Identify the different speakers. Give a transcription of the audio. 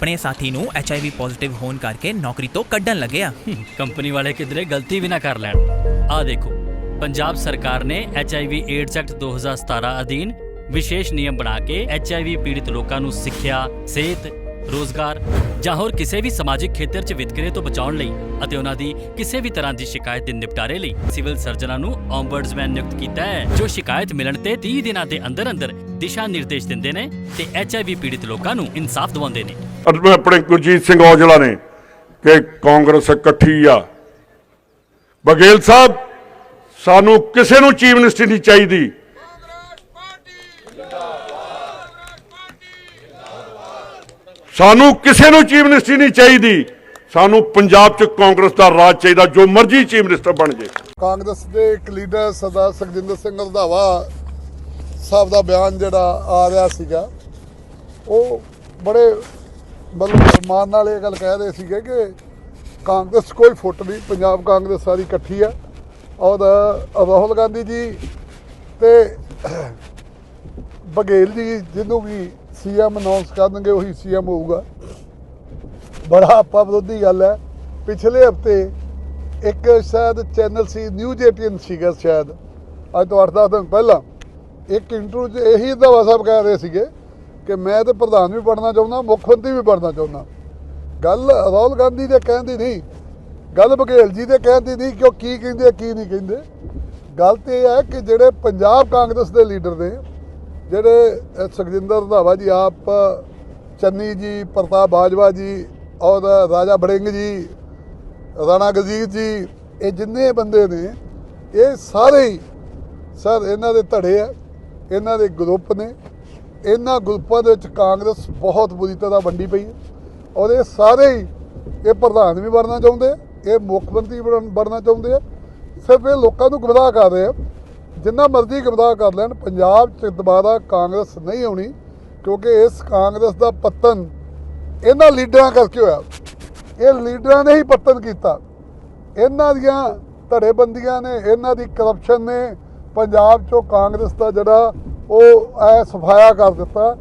Speaker 1: ਆਪਣੇ ਸਾਥੀ ਨੂੰ HIV ਪੋਜ਼ਿਟਿਵ ਹੋਣ ਕਰਕੇ ਨੌਕਰੀ ਤੋਂ ਕੱਢਣ ਲੱਗਿਆ
Speaker 2: ਕੰਪਨੀ ਵਾਲੇ ਕਿਧਰੇ ਗਲਤੀ ਵੀ ਨਾ ਕਰ ਲੈਣ। ਆ ਦੇਖੋ, ਪੰਜਾਬ ਸਰਕਾਰ ਨੇ HIV ਏਡਸ ਐਕਟ 2017 ਅਧੀਨ ਵਿਸ਼ੇਸ਼ ਨਿਯਮ ਬਣਾ ਕੇ HIV ਪੀੜਿਤ ਲੋਕਾਂ ਨੂੰ ਸਿੱਖਿਆ, ਸਿਹਤ ਰੋਜ਼ਗਾਰ ਜਾਂ ਹੋਰ ਕਿਸੇ ਵੀ ਸਮਾਜਿਕ ਖੇਤਰ 'ਚ ਵਿਤਕਰੇ ਤੋਂ ਬਚਾਉਣ ਲਈ ਅਤੇ ਉਹਨਾਂ ਦੀ ਕਿਸੇ ਵੀ ਤਰ੍ਹਾਂ ਦੀ ਸ਼ਿਕਾਇਤ ਦੇ ਨਿਪਟਾਰੇ ਲਈ ਸਿਵਲ ਸਰਜਨਾਂ ਨੂੰ ombudsman ਨਿਯੁਕਤ ਕੀਤਾ ਹੈ, ਜੋ ਸ਼ਿਕਾਇਤ ਮਿਲਣ ਤੇ 30 ਦਿਨਾਂ ਦੇ ਅੰਦਰ ਅੰਦਰ ਦਿਸ਼ਾ ਨਿਰਦੇਸ਼ ਦਿੰਦੇ ਨੇ ਤੇ HIV ਪੀੜਿਤ ਲੋਕਾਂ ਨੂੰ ਇਨਸਾਫ ਦਿਵਾਉਂਦੇ ਨੇ।
Speaker 3: ਆਪਣੇ ਗੁਰਜੀਤ ਸਿੰਘ ਔਜਲਾ ਨੇ ਕਿ ਕਾਂਗਰਸ ਇਕੱਠੀ ਆ। ਬਗੇਲ ਸਾਹਿਬ, ਸਾਨੂੰ ਕਿਸੇ ਨੂੰ ਚੀਫ ਮਿਨਿਸਟਰ ਨਹੀਂ ਚਾਹੀਦੀ। ਸਾਨੂੰ ਕਿਸੇ ਨੂੰ ਚੀਫ ਮਿਨਿਸਟਰ ਨਹੀਂ ਚਾਹੀਦੀ। ਸਾਨੂੰ ਪੰਜਾਬ 'ਚ ਕਾਂਗਰਸ ਦਾ ਰਾਜ ਚਾਹੀਦਾ, ਜੋ ਮਰਜ਼ੀ ਚੀਫ ਮਿਨਿਸਟਰ ਬਣ ਜੇ।
Speaker 4: ਕਾਂਗਰਸ ਦੇ ਇੱਕ ਲੀਡਰ ਸਰਦਾਰ ਸੁਖਜਿੰਦਰ ਸਿੰਘ ਰੰਧਾਵਾ ਸਾਹਿਬ ਦਾ ਬਿਆਨ ਜਿਹੜਾ ਆ ਰਿਹਾ ਸੀਗਾ, ਉਹ ਬੜੇ ਮਤਲਬ ਮਾਨ ਨਾਲ ਇਹ ਗੱਲ ਕਹਿ ਰਹੇ ਸੀਗੇ ਕਿ ਕਾਂਗਰਸ 'ਚ ਕੋਈ ਫੁੱਟ ਨਹੀਂ, ਪੰਜਾਬ ਕਾਂਗਰਸ ਸਾਰੀ ਇਕੱਠੀ ਆ। ਔਰ ਰਾਹੁਲ ਗਾਂਧੀ ਜੀ ਤੇ ਬਘੇਲ ਜੀ, ਜਿਹਨੂੰ ਵੀ ਸੀਐਮ ਅਨਾਉਂਸ ਕਰਨਗੇ, ਉਹੀ ਸੀਐਮ ਹੋਊਗਾ। ਬੜਾ ਆਪਾ ਵਿਰੋਧੀ ਗੱਲ ਹੈ। ਪਿਛਲੇ ਹਫ਼ਤੇ ਇੱਕ ਸ਼ਾਇਦ ਚੈਨਲ ਸੀ ਨਿਊਜ਼ 18 ਸੀਗਾ ਸ਼ਾਇਦ। ਅੱਜ ਤੋਂ 8-10 ਦਿਨ ਪਹਿਲਾਂ। ਇੱਕ ਇੰਟਰਵਿਊ 'ਚ ਇਹੀ ਦਵਾ ਸਾਹਿਬ ਕਹਿ ਰਹੇ ਸੀਗੇ ਕਿ ਮੈਂ ਤੇ ਪ੍ਰਧਾਨ ਵੀ ਬਣਨਾ ਚਾਹੁੰਦਾ, ਮੁੱਖ ਮੰਤਰੀ ਵੀ ਬਣਨਾ ਚਾਹੁੰਦਾ। ਗੱਲ ਰਾਹੁਲ ਗਾਂਧੀ ਦੇ ਕਹਿਣ ਦੀ ਨਹੀਂ, ਗੱਲ ਬਘੇਲ ਜੀ ਦੇ ਕਹਿਣ ਦੀ ਨਹੀਂ, ਕਿ ਉਹ ਕੀ ਕਹਿੰਦੇ ਕੀ ਨਹੀਂ ਕਹਿੰਦੇ। ਗੱਲ ਤੇ ਇਹ ਹੈ ਕਿ ਜਿਹੜੇ ਪੰਜਾਬ ਕਾਂਗਰਸ ਦੇ ਲੀਡਰ ਨੇ ਜਿਹੜੇ ਸੁਖਜਿੰਦਰ ਰੰਧਾਵਾ ਜੀ, ਆਪ, ਚੰਨੀ ਜੀ, ਪ੍ਰਤਾਪ ਬਾਜਵਾ ਜੀ ਔਰ ਰਾਜਾ ਬੜਿੰਗ ਜੀ, ਰਾਣਾ ਗਜ਼ੀਰ ਜੀ, ਇਹ ਜਿੰਨੇ ਬੰਦੇ ਨੇ, ਇਹ ਸਾਰੇ ਹੀ, ਸਰ, ਇਹਨਾਂ ਦੇ ਧੜੇ ਆ, ਇਹਨਾਂ ਦੇ ਗਰੁੱਪ ਨੇ, ਇਹਨਾਂ ਗਰੁੱਪਾਂ ਦੇ ਵਿੱਚ ਕਾਂਗਰਸ ਬਹੁਤ ਬੁਰੀ ਤਰ੍ਹਾਂ ਵੰਡੀ ਪਈ ਹੈ ਔਰ ਇਹ ਸਾਰੇ ਹੀ, ਇਹ ਪ੍ਰਧਾਨ ਵੀ ਬਣਨਾ ਚਾਹੁੰਦੇ ਇਹ ਮੁੱਖ ਮੰਤਰੀ ਬਣਨ- ਬਣਨਾ ਚਾਹੁੰਦੇ ਆ, ਸਿਰਫ ਇਹ ਲੋਕਾਂ ਨੂੰ ਗਮਰਾਹ ਕਰ ਰਹੇ ਆ ਜਿੰਨਾ ਮਰਜ਼ੀ ਗੁੰਮਰਾਹ ਕਰ ਲੈਣ, ਪੰਜਾਬ 'ਚ ਦੁਬਾਰਾ ਕਾਂਗਰਸ ਨਹੀਂ ਆਉਣੀ, ਕਿਉਂਕਿ ਇਸ ਕਾਂਗਰਸ ਦਾ ਪਤਨ ਇਹਨਾਂ ਲੀਡਰਾਂ ਕਰਕੇ ਹੋਇਆ। ਇਹ ਲੀਡਰਾਂ ਨੇ ਹੀ ਪਤਨ ਕੀਤਾ। ਇਹਨਾਂ ਦੀਆਂ ਧੜੇਬੰਦੀਆਂ ਨੇ, ਇਹਨਾਂ ਦੀ ਕਰਪਸ਼ਨ ਨੇ ਪੰਜਾਬ 'ਚੋਂ ਕਾਂਗਰਸ ਦਾ ਜਿਹੜਾ ਉਹ ਐ ਸਫਾਇਆ ਕਰ ਦਿੱਤਾ।